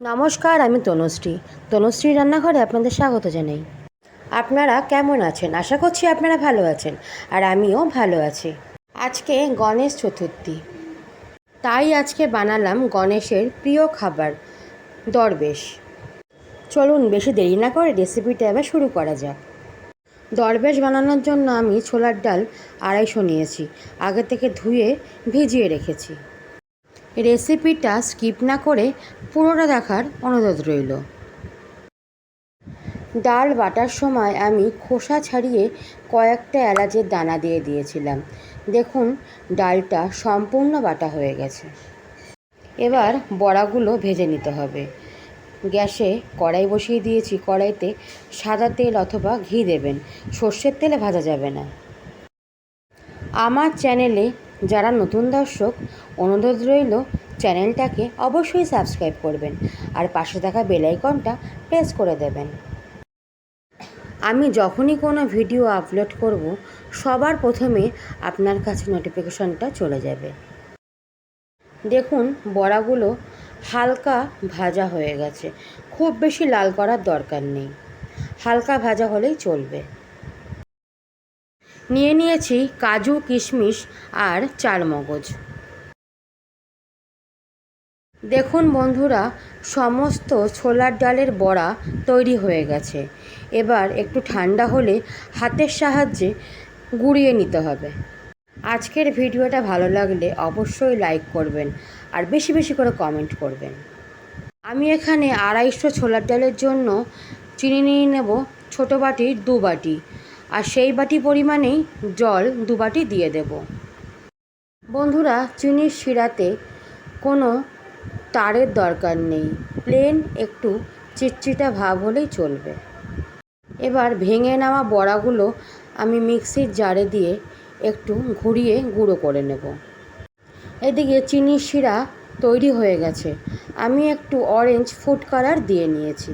নমস্কার, আমি তনুশ্রী। তনুশ্রী রান্নাঘরে আপনাদের স্বাগত জানাই। আপনারা কেমন আছেন? আশা করছি আপনারা ভালো আছেন আর আমিও ভালো আছি। আজকে গণেশ চতুর্থী। তাই আজকে বানালাম গণেশের প্রিয় খাবার, দরবেশ। চলুন বেশি দেরি না করে রেসিপিটা এবার শুরু করা যাক। দরবেশ বানানোর জন্য আমি ছোলার ডাল আড়াইশো নিয়েছি। আগে থেকে ধুয়ে ভিজিয়ে রেখেছি। রেসিপিটা স্কিপ না করে পুরোটা দেখার অনুরোধ রইল। ডাল বাটার সময় আমি খোসা ছাড়িয়ে কয়েকটা এলাচের দানা দিয়ে দিয়েছিলাম। দেখুন, ডালটা সম্পূর্ণ বাটা হয়ে গেছে। এবার বড়াগুলো ভেজে নিতে হবে। গ্যাসে কড়াই বসিয়ে দিয়েছি। কড়াইতে সাদা তেল অথবা ঘি দেবেন। সর্ষের তেলে ভাজা যাবে না। আমার চ্যানেলে যারা নতুন দর্শক, অনুরোধ রইল চ্যানেলটাকে অবশ্যই সাবস্ক্রাইব করবেন আর পাশে থাকা বেল আইকনটা প্রেস করে দেবেন। আমি যখনই কোনো ভিডিও আপলোড করব, সবার প্রথমে আপনার কাছে নোটিফিকেশনটা চলে যাবে। দেখুন, বড়াগুলো হালকা ভাজা হয়ে গেছে। খুব বেশি লাল করার দরকার নেই। হালকা ভাজা হলেই চলবে। নিয়ে নিয়েছি কাজু, কিশমিশ আর চারমগজ দেখুন বন্ধুরা, সমস্ত ছোলার ডালের বড়া তৈরি হয়ে গেছে। এবার একটু ঠান্ডা হলে হাতের সাহায্যে গুঁড়িয়ে নিতে হবে। আজকের ভিডিওটা ভালো লাগলে অবশ্যই লাইক করবেন আর বেশি বেশি করে কমেন্ট করবেন। আমি এখানে আড়াইশো ছোলার ডালের জন্য চিনি নিয়ে নেব, ছোটো বাটির দু বাটি। আর সেই বাটি পরিমাণেই জল দু বাটি দিয়ে দেব। বন্ধুরা, চিনির শিরাতে কোনো তারের দরকার নেই। প্লেন একটু চিটচিটা ভাব হলেই চলবে। এবার ভেঙে নেওয়া বড়াগুলো আমি মিক্সির জারে দিয়ে একটু ঘুরিয়ে গুঁড়ো করে নেব। এদিকে চিনির শিরা তৈরি হয়ে গেছে। আমি একটু অরেঞ্জ ফুড কালার দিয়ে নিয়েছি।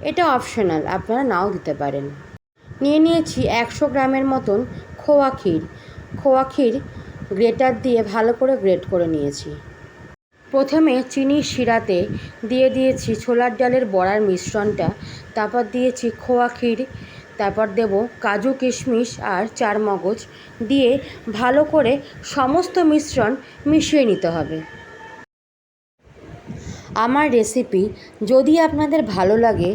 এটা অপশনাল আপনারা নাও দিতে পারেন। নিয়ে নিয়েছি একশো গ্রামের মতন খোয়া ক্ষীর। খোয়া ক্ষীর গ্রেটার দিয়ে ভালো করে গ্রেট করে নিয়েছি। প্রথমে চিনি শিরাতে দিয়ে দিয়েছি ছোলার ডালের বড়ার মিশ্রণটা, তারপর দিয়েছি খোয়া ক্ষীর, তারপর দেব কাজু কিশমিশ আর চারমগজ দিয়ে ভালো করে সমস্ত মিশ্রণ মিশিয়ে নিতে হবে। আমার রেসিপি যদি আপনাদের ভালো লাগে,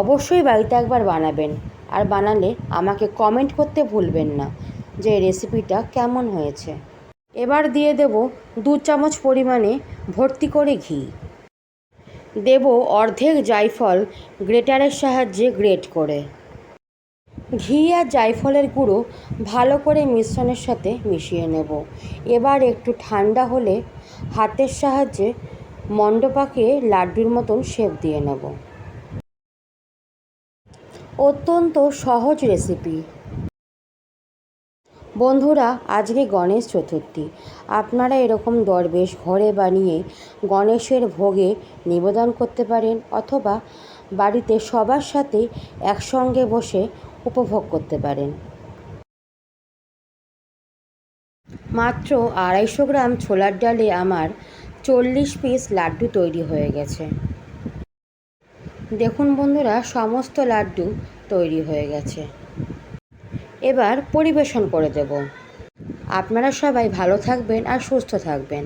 অবশ্যই বাড়িতে একবার বানাবেন। আর বানালে আমাকে কমেন্ট করতে ভুলবেন না যে রেসিপিটা কেমন হয়েছে। এবার দিয়ে দেব দু চামচ পরিমাণে ভর্তি করে ঘি। দেব অর্ধেক জায়ফল গ্রেটারের সাহায্যে গ্রেট করে। ঘি আর জায়ফলের গুঁড়ো ভালো করে মিশ্রণের সাথে মিশিয়ে নেব। এবার একটু ঠান্ডা হলে হাতের সাহায্যে মণ্ডপাকে লাড্ডুর মতন শেপ দিয়ে নেব। অত্যন্ত সহজ রেসিপি বন্ধুরা, আজকে গণেশ চতুর্থী। আপনারা এরকম দরবেশ ঘরে বানিয়ে গণেশের ভোগে নিবেদন করতে পারেন অথবা বাড়িতে সবার সাথে একসঙ্গে বসে উপভোগ করতে পারেন। মাত্র আড়াইশো গ্রাম ছোলার ডালে আমার চল্লিশ পিস লাড্ডু তৈরি হয়ে গেছে। দেখুন বন্ধুরা, সমস্ত লাড্ডু তৈরি হয়ে গেছে। এবার পরিবেশন করে দেব। আপনারা সবাই ভালো থাকবেন আর সুস্থ থাকবেন।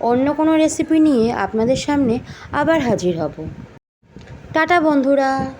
অন্য কোনো রেসিপি নিয়ে আপনাদের সামনে আবার হাজির হব। টাটা বন্ধুরা!